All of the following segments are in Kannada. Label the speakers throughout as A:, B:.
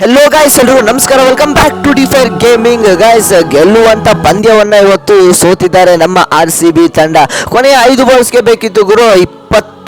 A: ಹೆಲೋ ಗಾಯ್ಸ್ ಎಲ್ಲರೂ ನಮಸ್ಕಾರ. Welcome back to the fire gaming guys ಗೆಲ್ಲುವಂತ ಪಂದ್ಯವನ್ನ ಇವತ್ತು ಸೋತಿದ್ದಾರೆ ನಮ್ಮ ಆರ್ ಸಿ ಬಿ ತಂಡ. ಕೊನೆಯ ಐದು ಬಾಲ್ಸ್ಗೆ ಬೇಕಿತ್ತು ಗುರು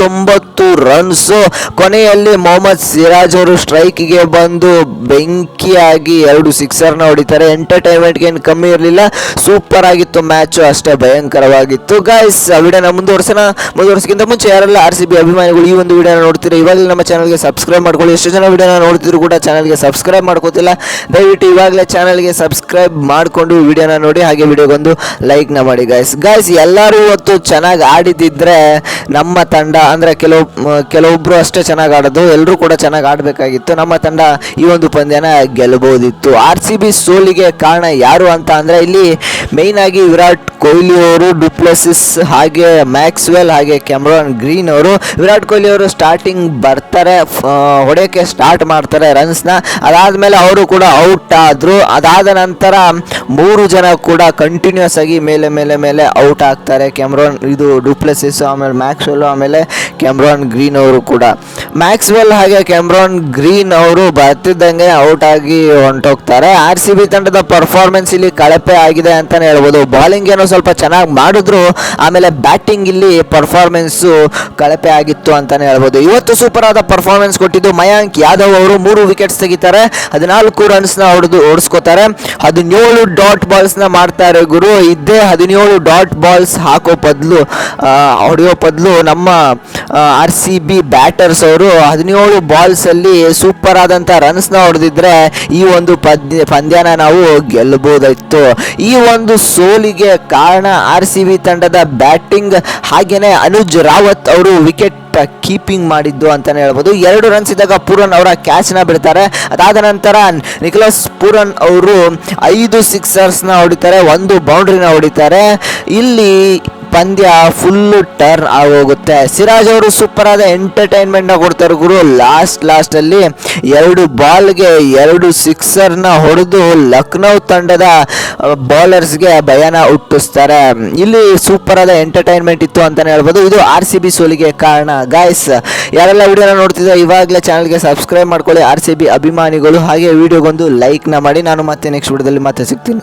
A: ಇಪ್ಪತ್ತೊಂಬತ್ತು ರನ್ಸ್ ಕೊನೆಯಲ್ಲಿ ಮೊಹಮ್ಮದ್ ಸಿರಾಜ್ ಅವರು ಸ್ಟ್ರೈಕಿಗೆ ಬಂದು ಬೆಂಕಿಯಾಗಿ ಎರಡು ಸಿಕ್ಸರ್ನ ಹೊಡಿತಾರೆ. ಎಂಟರ್ಟೈನ್ಮೆಂಟ್ಗೆ ಏನು ಕಮ್ಮಿ ಇರಲಿಲ್ಲ. ಸೂಪರ್ ಆಗಿತ್ತು ಮ್ಯಾಚು ಅಷ್ಟೇ ಭಯಂಕರವಾಗಿತ್ತು. ಗಾಯ್ಸ್ ವಿಡಿಯೋನ ಮುಂದುವರ್ಸೋಣ. ಮುಂದುವರ್ಸಕ್ಕಿಂತ ಮುಂಚೆ ಯಾರೆಲ್ಲ ಆರ್ ಸಿ ಬಿ ಅಭಿಮಾನಿಗಳು ಈ ಒಂದು ವಿಡಿಯೋನ ನೋಡ್ತೀರಿ, ಇವಾಗಲೇ ನಮ್ಮ ಚಾನಲ್ಗೆ ಸಬ್ಸ್ಕ್ರೈಬ್ ಮಾಡ್ಕೊಳ್ಳಿ. ಎಷ್ಟು ಜನ ವಿಡಿಯೋನ ನೋಡ್ತಿದ್ರು ಕೂಡ ಚಾನಲ್ಗೆ ಸಬ್ಸ್ಕ್ರೈಬ್ ಮಾಡ್ಕೋತಿಲ್ಲ. ದಯವಿಟ್ಟು ಇವಾಗಲೇ ಚಾನಲ್ಗೆ ಸಬ್ಸ್ಕ್ರೈಬ್ ಮಾಡಿಕೊಂಡು ವಿಡಿಯೋನ ನೋಡಿ, ಹಾಗೆ ವಿಡಿಯೋಗೊಂದು ಲೈಕ್ನ ಮಾಡಿ ಗಾಯ್ಸ್ ಗಾಯ್ಸ್ ಎಲ್ಲರೂ ಇವತ್ತು ಚೆನ್ನಾಗಿ ಆಡಿದಿದ್ರೆ ನಮ್ಮ ತಂಡ ಅಂದರೆ ಕೆಲವು ಕೆಲವೊಬ್ಬರು ಅಷ್ಟೇ ಚೆನ್ನಾಗಿ ಆಡೋದು ಎಲ್ಲರೂ ಕೂಡ ಚೆನ್ನಾಗಿ ಆಡಬೇಕಾಗಿತ್ತು. ನಮ್ಮ ತಂಡ ಈ ಒಂದು ಪಂದ್ಯನ ಗೆಲ್ಲಬಹುದಿತ್ತು ಆರ್ ಸಿ ಬಿ ಸೋಲಿಗೆ ಕಾರಣ ಯಾರು ಅಂತ ಅಂದರೆ ಇಲ್ಲಿ ಮೇಯ್ನಾಗಿ ವಿರಾಟ್ ಕೊಹ್ಲಿ ಅವರು, ಡುಪ್ಲೆಸಿಸ್ ಹಾಗೆ ಮ್ಯಾಕ್ಸ್ವೆಲ್ ಹಾಗೆ ಕ್ಯಾಮ್ರಾನ್ ಗ್ರೀನ್ ಅವರು, ವಿರಾಟ್ ಕೊಹ್ಲಿ ಅವರು ಸ್ಟಾರ್ಟಿಂಗ್ ಬರ್ತಾರೆ ಹೊಡೆಯೋಕ್ಕೆ ಸ್ಟಾರ್ಟ್ ಮಾಡ್ತಾರೆ ರನ್ಸ್ನ ಅದಾದಮೇಲೆ ಅವರು ಕೂಡ ಔಟ್ ಆದರು. ಅದಾದ ನಂತರ ಮೂರು ಜನ ಕೂಡ ಕಂಟಿನ್ಯೂಸ್ ಆಗಿ ಮೇಲೆ ಮೇಲೆ ಮೇಲೆ ಔಟ್ ಆಗ್ತಾರೆ. ಕ್ಯಾಮ್ರಾನ್, ಇದು ಡುಪ್ಲೆಸಿಸ್, ಆಮೇಲೆ ಮ್ಯಾಕ್ಸ್ವೆಲ್, ಆಮೇಲೆ ಕ್ಯಾಮ್ರಾನ್ ಗ್ರೀನ್ ಅವರು ಕೂಡ. ಮ್ಯಾಕ್ಸ್ವೆಲ್ ಹಾಗೆ ಕ್ಯಾಮ್ರಾನ್ ಗ್ರೀನ್ ಅವರು ಬರ್ತಿದ್ದಂಗೆ ಔಟ್ ಆಗಿ ಹೊಂಟೋಗ್ತಾರೆ. ಆರ್ ಸಿ ಬಿ ತಂಡದ ಪರ್ಫಾರ್ಮೆನ್ಸ್ ಇಲ್ಲಿ ಕಳಪೆ ಆಗಿದೆ ಅಂತಲೇ ಹೇಳ್ಬೋದು. ಬಾಲಿಂಗ್ ಏನೋ ಸ್ವಲ್ಪ ಚೆನ್ನಾಗಿ ಮಾಡಿದ್ರು, ಆಮೇಲೆ ಬ್ಯಾಟಿಂಗ್ ಇಲ್ಲಿ ಪರ್ಫಾರ್ಮೆನ್ಸು ಕಳಪೆ ಆಗಿತ್ತು ಅಂತಲೇ ಹೇಳ್ಬೋದು. ಇವತ್ತು ಸೂಪರ್ ಆದ ಪರ್ಫಾರ್ಮೆನ್ಸ್ ಕೊಟ್ಟಿದ್ದು ಮಯಾಂಕ್ ಯಾದವ್ ಅವರು. ಮೂರು ವಿಕೆಟ್ಸ್ ತೆಗಿತಾರೆ, ಹದಿನಾಲ್ಕು ರನ್ಸ್ನ ಹೊಡೆದು ಓಡಿಸ್ಕೋತಾರೆ. ಹದಿನೇಳು ಡಾಟ್ ಬಾಲ್ಸ್ನ ಮಾಡ್ತಾರೆ ಗುರು. ಇದ್ದೇ ಹದಿನೇಳು ಡಾಟ್ ಬಾಲ್ಸ್ ಹಾಕೋ ಬದಲು ಹೊಡೆಯೋ ಬದಲು ನಮ್ಮ ಆರ್ ಸಿ ಬಿ ಬ್ಯಾಟರ್ಸ್ ಅವರು ಹದಿನೇಳು ಬಾಲ್ಸಲ್ಲಿ ಸೂಪರ್ ಆದಂಥ ರನ್ಸ್ನ ಹೊಡೆದಿದ್ರೆ ಈ ಒಂದು ಪದ್ಯ, ಪಂದ್ಯನ ನಾವು ಗೆಲ್ಲಬಹುದಾಯಿತು ಈ ಒಂದು ಸೋಲಿಗೆ ಕಾರಣ ಆರ್ ಸಿ ಬಿ ತಂಡದ ಬ್ಯಾಟಿಂಗ್ ಹಾಗೇನೆ ಅನುಜ್ ರಾವತ್ ಅವರು ವಿಕೆಟ್ ಕೀಪಿಂಗ್ ಮಾಡಿದ್ದು ಅಂತಲೇ ಹೇಳ್ಬೋದು. ಎರಡು ರನ್ಸ್ ಇದ್ದಾಗ ಪೂರನ್ ಅವರ ಕ್ಯಾಚ್ನ ಬಿಡ್ತಾರೆ. ಅದಾದ ನಂತರ ನಿಖಲಸ್ ಪೂರನ್ ಅವರು ಐದು ಸಿಕ್ಸರ್ಸ್ನ ಹೊಡಿತಾರೆ, ಒಂದು ಬೌಂಡ್ರಿನ ಹೊಡಿತಾರೆ. ಇಲ್ಲಿ ಪಂದ್ಯ ಫುಲ್ಲು ಟರ್ನ್ ಆಗೋಗುತ್ತೆ. ಸಿರಾಜ್ ಅವರು ಸೂಪರ್ ಆದ ಎಂಟರ್ಟೈನ್ಮೆಂಟ್ನ ಕೊಡ್ತಾರೆ ಗುರು. ಲಾಸ್ಟ್ ಲಾಸ್ಟಲ್ಲಿ ಎರಡು ಬಾಲ್ಗೆ ಎರಡು ಸಿಕ್ಸರ್ನ ಹೊಡೆದು ಲಕ್ನೌ ತಂಡದ ಬೌಲರ್ಸ್ಗೆ ಭಯನ ಹುಟ್ಟಿಸ್ತಾರೆ. ಇಲ್ಲಿ ಸೂಪರ್ ಆದ ಎಂಟರ್ಟೈನ್ಮೆಂಟ್ ಇತ್ತು ಅಂತಲೇ ಹೇಳ್ಬೋದು. ಇದು ಆರ್ ಸಿ ಬಿ ಸೋಲಿಗೆ ಕಾರಣ. ಗಾಯ್ಸ್ ಯಾರೆಲ್ಲ ವಿಡಿಯೋನ ನೋಡ್ತಿದ್ರೆ ಇವಾಗಲೇ ಚಾನಲ್ಗೆ ಸಬ್ಸ್ಕ್ರೈಬ್ ಮಾಡ್ಕೊಳ್ಳಿ. ಆರ್ ಸಿ ಬಿ ಅಭಿಮಾನಿಗಳು. ಹಾಗೆ ವಿಡಿಯೋಗೊಂದು ಲೈಕ್ನ ಮಾಡಿ. ನಾನು ಮತ್ತೆ ನೆಕ್ಸ್ಟ್ ವಿಡಿಯೋದಲ್ಲಿ ಮತ್ತೆ ಸಿಗ್ತೀನಿ.